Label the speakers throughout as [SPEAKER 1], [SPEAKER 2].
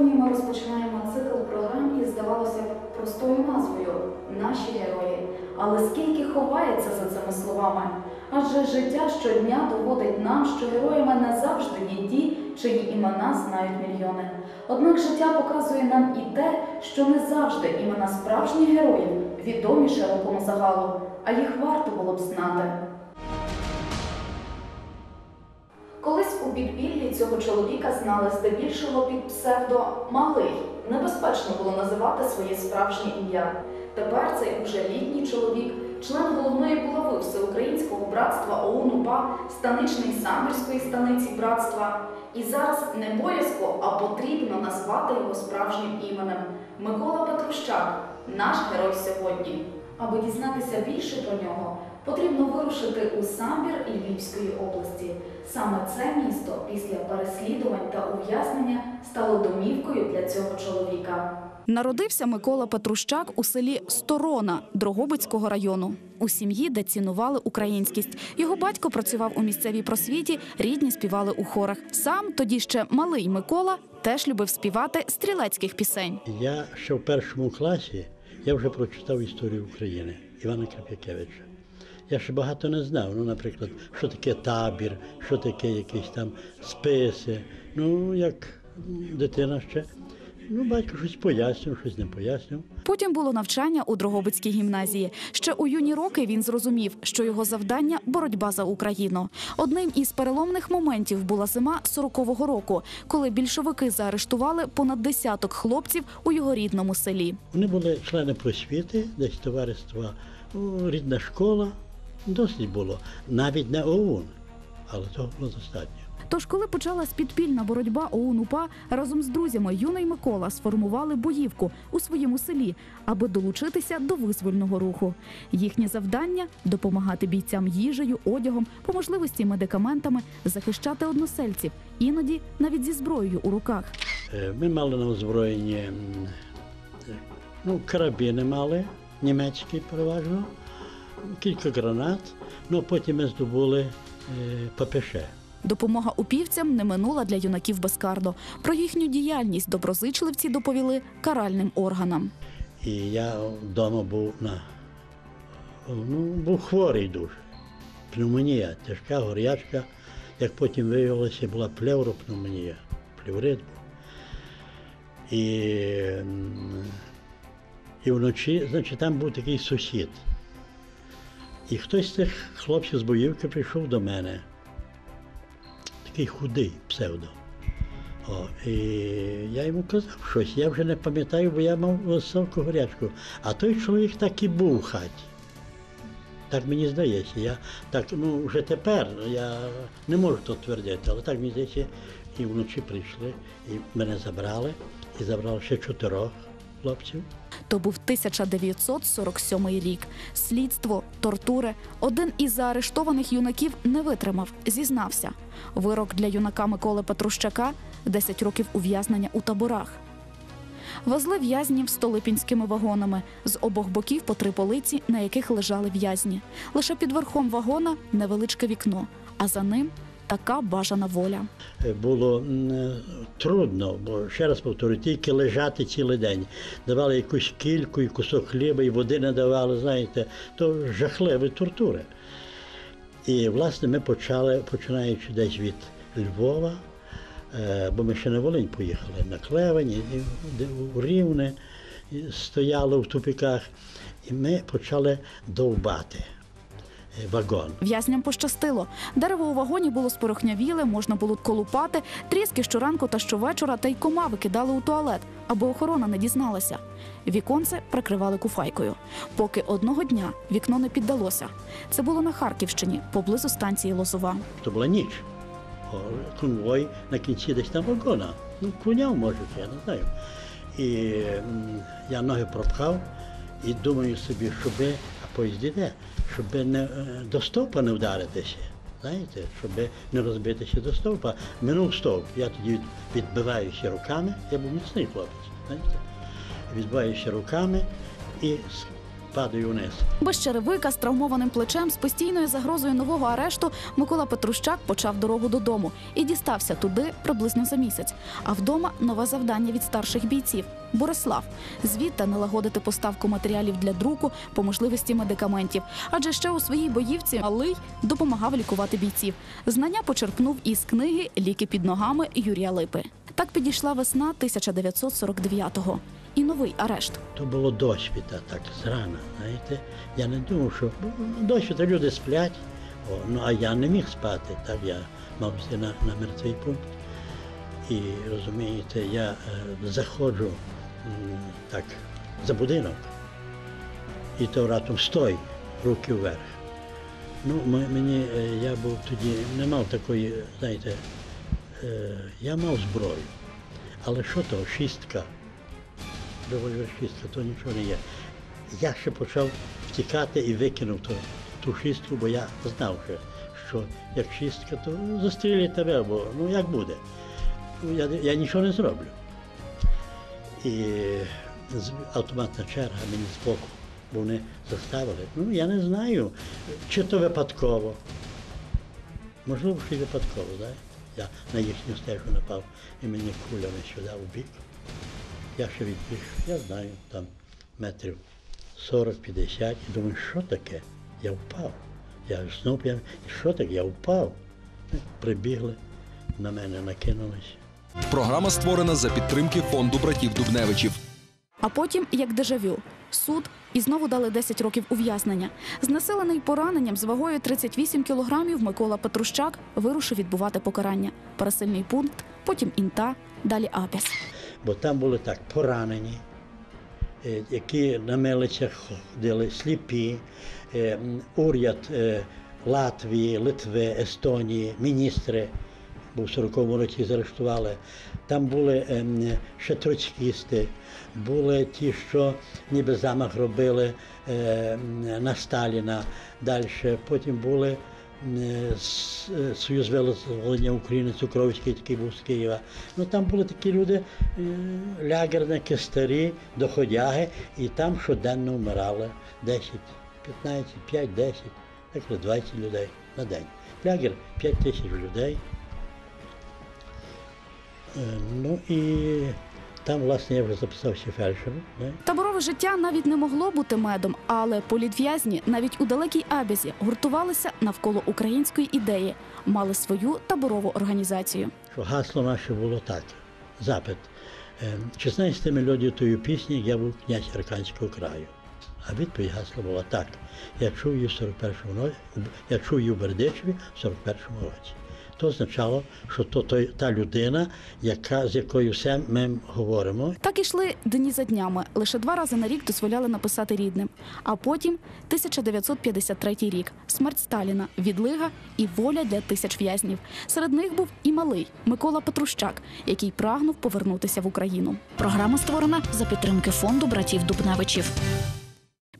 [SPEAKER 1] Відсьогодні ми розпочинаємо цикл програм із, здавалося б, простою назвою Наші герої. Але скільки ховається за цими словами? Адже життя щодня доводить нам, що героями не завжди є ті, чиї імена знають мільйони. Однак життя показує нам і те, що не завжди імена справжніх героїв відомі широкому загалу, а їх варто було б знати. Підпіллі цього чоловіка знали здебільшого під псевдо Малий. Небезпечно було називати своє справжнє ім'я. Тепер цей уже літній чоловік, член головної булави Всеукраїнського братства ОУН УПА, станичний самбірської станиці братства. І зараз не боязко, а потрібно назвати його справжнім іменем Микола Петрущак, наш герой сьогодні. Аби дізнатися більше про нього, потрібно вирушити у Самбір Львівської області. Саме це місто після переслідувань та ув'язнення стало домівкою для цього чоловіка.
[SPEAKER 2] Народився Микола Петрущак у селі Сторона Дрогобицького району. У сім'ї, де цінували українськість. Його батько працював у місцевій просвіті, рідні співали у хорах. Сам тоді ще малий Микола теж любив співати стрілецьких пісень.
[SPEAKER 3] Я ще в першому класі я вже прочитав історію України Івана Крап'якевича. Я ще багато не знав. Ну, наприклад, що таке табір, що таке якісь там списи. Ну, як дитина ще. Ну, батько щось пояснив, щось не пояснив.
[SPEAKER 2] Потім було навчання у Дрогобицькій гімназії. Ще у юні роки він зрозумів, що його завдання боротьба за Україну. Одним із переломних моментів була зима 40-го року, коли більшовики заарештували понад десяток хлопців у його рідному селі.
[SPEAKER 3] Вони були члени просвіти, десь товариства, рідна школа. Досить було. Навіть не ОУН, але того було достатньо.
[SPEAKER 2] Тож, коли почалась підпільна боротьба ОУН-УПА, разом з друзями юний Микола сформували боївку у своєму селі, аби долучитися до визвольного руху. Їхнє завдання допомагати бійцям їжею, одягом, по можливості медикаментами, захищати односельців, іноді навіть зі зброєю у руках.
[SPEAKER 3] Е, Ми мали на озброєнні ну, карабіни мали, німецькі переважно, кілька гранат, ну а потім ми здобули е, ППШ.
[SPEAKER 2] Допомога упівцям не минула для юнаків безкарно. Про їхню діяльність доброзичливці доповіли каральним органам.
[SPEAKER 3] І я вдома був на ну, був хворий дуже. Пневмонія, тяжка горячка. Як потім виявилося, була плевропневмонія, плеврит був. І, і вночі, значить, там був такий сусід. І хтось з тих хлопців з боївки прийшов до мене. Такий худий псевдо. О, і я йому казав щось, я вже не пам'ятаю, бо я мав високу горячку. А той чоловік так і був в хаті. Так мені здається. Я так, ну вже тепер я не можу то твердити, але так мені здається, і вночі прийшли, і мене забрали, і забрали ще чотирьох хлопців.
[SPEAKER 2] То був 1947 рік. Слідство, тортури. Один із заарештованих юнаків не витримав, зізнався. Вирок для юнака Миколи Петрущака 10 років ув'язнення у таборах. Везли в'язнів столипінськими вагонами з обох боків по три полиці, на яких лежали в'язні. Лише під верхом вагона невеличке вікно, а за ним така бажана воля.
[SPEAKER 3] Е, Було е, трудно, бо ще раз повторюю, тільки лежати цілий день. Давали якусь кільку, і кусок хліба, і води не давали, знаєте, то жахливі тортури. І, власне, ми почали, починаючи десь від Львова, е, бо ми ще на Волинь поїхали, на Клевень, і у Рівне, стояли в тупіках, і ми почали довбати вагон.
[SPEAKER 2] В'язням пощастило. Дерево у вагоні було спорохнявіле, можна було колупати, тріски щоранку та щовечора, та й кома викидали у туалет, аби охорона не дізналася. Віконце прикривали куфайкою. Поки одного дня вікно не піддалося. Це було на Харківщині, поблизу станції Лозова.
[SPEAKER 3] То була ніч. Конвой на кінці десь там вагона. Ну, клуняв, може, я не знаю. І я ноги пропхав і думаю собі, щоби, а поїзд іде, щоб не, е, до стовпа не вдаритися. Знаєте, щоб не розбитися до стовпа. Минув стовп. Я тоді відбиваюся руками, я був міцний хлопець, знаєте. Відбиваюся руками і падаю вниз.
[SPEAKER 2] Без черевика з травмованим плечем з постійною загрозою нового арешту Микола Петрущак почав дорогу додому і дістався туди приблизно за місяць. А вдома нове завдання від старших бійців Борислав. Звідти налагодити поставку матеріалів для друку по можливості медикаментів. Адже ще у своїй боївці малий допомагав лікувати бійців. Знання почерпнув із книги Ліки під ногами Юрія Липи. Так підійшла весна 1949-го. І новий арешт.
[SPEAKER 3] То було досвіта, так зрана, знаєте. Я не думав, що ну, досвіта люди сплять, о, ну а я не міг спати, так я мав йти на, на мертвий пункт. І розумієте, я е, заходжу м, так за будинок, і то раптом стой, руки вверх. Ну, мені е, я був тоді, не мав такої, знаєте, е, я мав зброю. Але що то, шістка? Доволі шістка, то нічого не є. Я ще почав втікати і викинув ту, ту шістку, бо я знав, що, що як шістка, то застрілять тебе, бо ну як буде. Ну, я, я нічого не зроблю. І автоматна черга мені збоку, бо вони заставили. Ну, я не знаю, чи то випадково. Можливо, що й випадково, знаєте. Я на їхню стежку напав і мені кулями сюди в бік. Я ще відбіг, я знаю, там метрів 40-50 і думаю, що таке? Я впав. Я знов п'яний, що таке? Я впав. Прибігли, на мене накинулись.
[SPEAKER 4] Програма створена за підтримки фонду братів Дубневичів.
[SPEAKER 2] А потім, як дежавю, суд і знову дали 10 років ув'язнення. Знесилений пораненням з вагою 38 кілограмів Микола Петрущак вирушив відбувати покарання. Пересильний пункт, потім інта, далі апіс.
[SPEAKER 3] Бо там були так поранені, які на милицях ходили сліпі, уряд Латвії, Литви, Естонії, міністри, бо в 40-му році заарештували. Там були ще троцькісти, були ті, що ніби замах робили на Сталіна. Далі потім були Союз визволення України, Цукровський, такий був з Києва. Ну там були такі люди, е, лягерники, старі, доходяги, і там щоденно вмирали 10, 15, 5, 10, так 20 людей на день. Лягер 5 тисяч людей. Е, Ну і там, власне, я вже записався фельдшером. не?
[SPEAKER 2] Таборове життя навіть не могло бути медом, але політв'язні навіть у далекій Абязі гуртувалися навколо української ідеї, мали свою таборову організацію.
[SPEAKER 3] що гасло наше було так. Запит. е, Чи знаєш ти мелодію тої пісні, я був князь Арканського краю? А відповідь гасла була так. Я чув її в 41-му році, я чув її в Бердичеві в 41-му році. То означало, що то, той- та людина, яка, з якою все ми говоримо,
[SPEAKER 2] Так ішли дні за днями. Лише два рази на рік дозволяли написати рідним. А потім 1953 рік. Смерть Сталіна, відлига і воля для тисяч в'язнів. Серед них був і малий Микола Петрущак, який прагнув повернутися в Україну. Програма створена за підтримки фонду братів Дубневичів.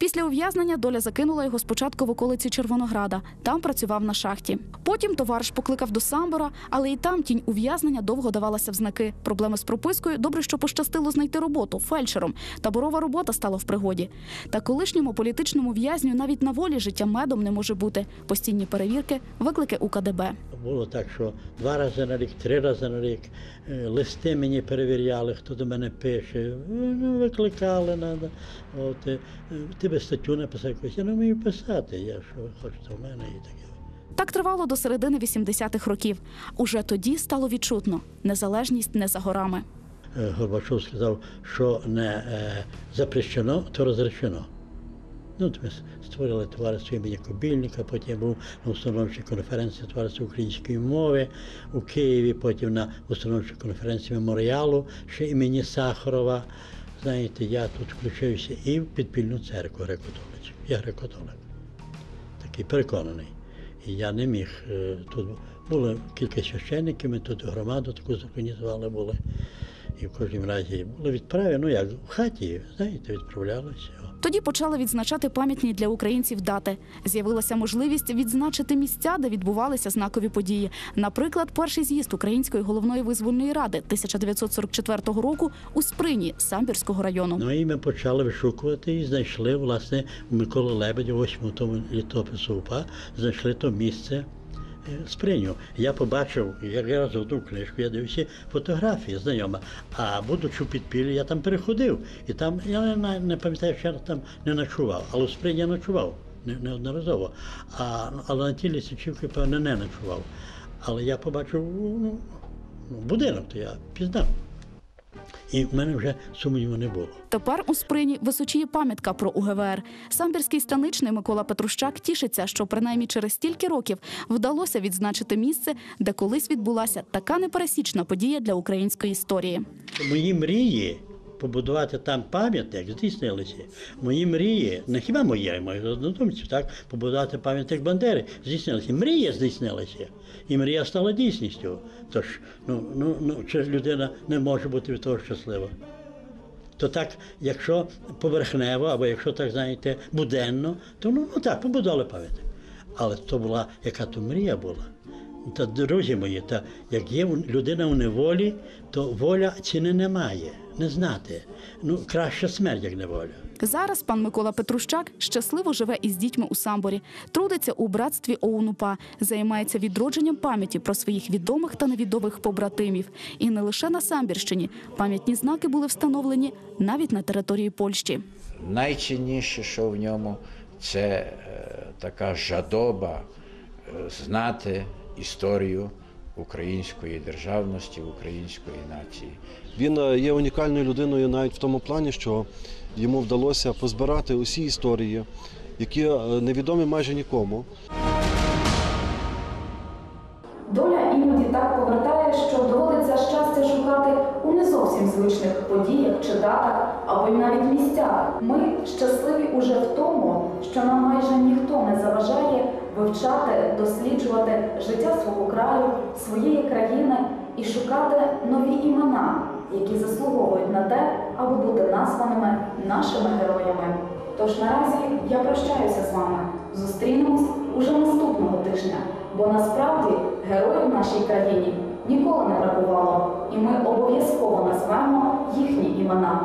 [SPEAKER 2] Після ув'язнення доля закинула його спочатку в околиці Червонограда. Там працював на шахті. Потім товариш покликав до Самбора, але і там тінь ув'язнення довго давалася в знаки. Проблеми з пропискою добре, що пощастило знайти роботу фельдшером. Таборова робота стала в пригоді. Та колишньому політичному в'язню навіть на волі життя медом не може бути. Постійні перевірки, виклики у КДБ.
[SPEAKER 3] Було так, що два рази на рік, три рази на рік е, листи мені перевіряли, хто до мене пише, ну, викликали, надо. От, е, ти би статтю написав якусь, я не вмію писати, я що хочете в мене і таке.
[SPEAKER 2] Так тривало до середини 80-х років. Уже тоді стало відчутно незалежність не за горами.
[SPEAKER 3] Е, Горбачов сказав, що не запрещено, то розречено. Ну, то ми створили товариство імені Кобільника, потім був на установчій конференції товариства української мови у Києві, потім на установчій конференції меморіалу ще імені Сахарова. Знаєте, я тут включився і в підпільну церкву греко-католицьку. Я греко-католик, такий переконаний. І я не міг е, тут було кілька священників, ми тут громаду таку зорганізували були. І в кожному разі були відправи, ну як в хаті, знаєте, відправлялися.
[SPEAKER 2] Тоді почали відзначати пам'ятні для українців дати. З'явилася можливість відзначити місця, де відбувалися знакові події. Наприклад, перший з'їзд Української головної визвольної ради 1944 року у Сприні Самбірського району.
[SPEAKER 3] Ну і ми почали вишукувати і знайшли, власне, у Миколи Лебедя, восьмому тому літопису УПА, знайшли то місце. Сприню. Я побачив, як я раз одну книжку, я дивився фотографії знайома. А будучи в підпіллі, я там переходив. І там, я не, не пам'ятаю, що я там не ночував, але сприйняв я ночував не- неодноразово. А, але на тілі Січівки, певно, не ночував. Але я побачив ну, ну, будинок, то я пізнав. І в мене вже сумніву не було.
[SPEAKER 2] Тепер у Сприні височіє пам'ятка про УГВР. Самбірський станичний Микола Петрущак тішиться, що принаймні через стільки років вдалося відзначити місце, де колись відбулася така непересічна подія для української історії.
[SPEAKER 3] Мої мрії побудувати там пам'ятник здійснилися. Мої мрії, не хіба мої, моїх однодумців, так, побудувати пам'ятник Бандери здійснилися. Мрія здійснилася. І мрія стала дійсністю. Тож, ну, ну, ну, чи ж людина не може бути від того щаслива? То так, якщо поверхнево, або якщо так знаєте, буденно, то ну, ну так, побудували пам'ятник. Але то була, яка то мрія була. Та друзі мої, та як є людина у неволі, то воля ціни немає. Не знати. Ну, краща смерть, як неволя.
[SPEAKER 2] Зараз пан Микола Петрущак щасливо живе із дітьми у Самборі, трудиться у братстві ОУНУПА, займається відродженням пам'яті про своїх відомих та невідомих побратимів. І не лише на Самбірщині пам'ятні знаки були встановлені навіть на території Польщі.
[SPEAKER 5] Найцінніше, що в ньому, це е, така жадоба е, знати історію української державності, української нації.
[SPEAKER 6] Він е, є унікальною людиною навіть в тому плані, що йому вдалося позбирати усі історії, які е, невідомі майже нікому.
[SPEAKER 1] Доля іноді так повертає, що доводиться щастя шукати у не зовсім звичних подіях чи датах, або й навіть місцях. Ми щасливі уже в тому, що нам майже ніхто не заважає вивчати, досліджувати життя свого краю, своєї країни і шукати нові імена, які заслуговують на те, аби бути названими нашими героями. Тож наразі я прощаюся з вами. Зустрінемось уже наступного тижня, бо насправді героїв в нашій країні ніколи не бракувало, і ми обов'язково назвемо їхні імена.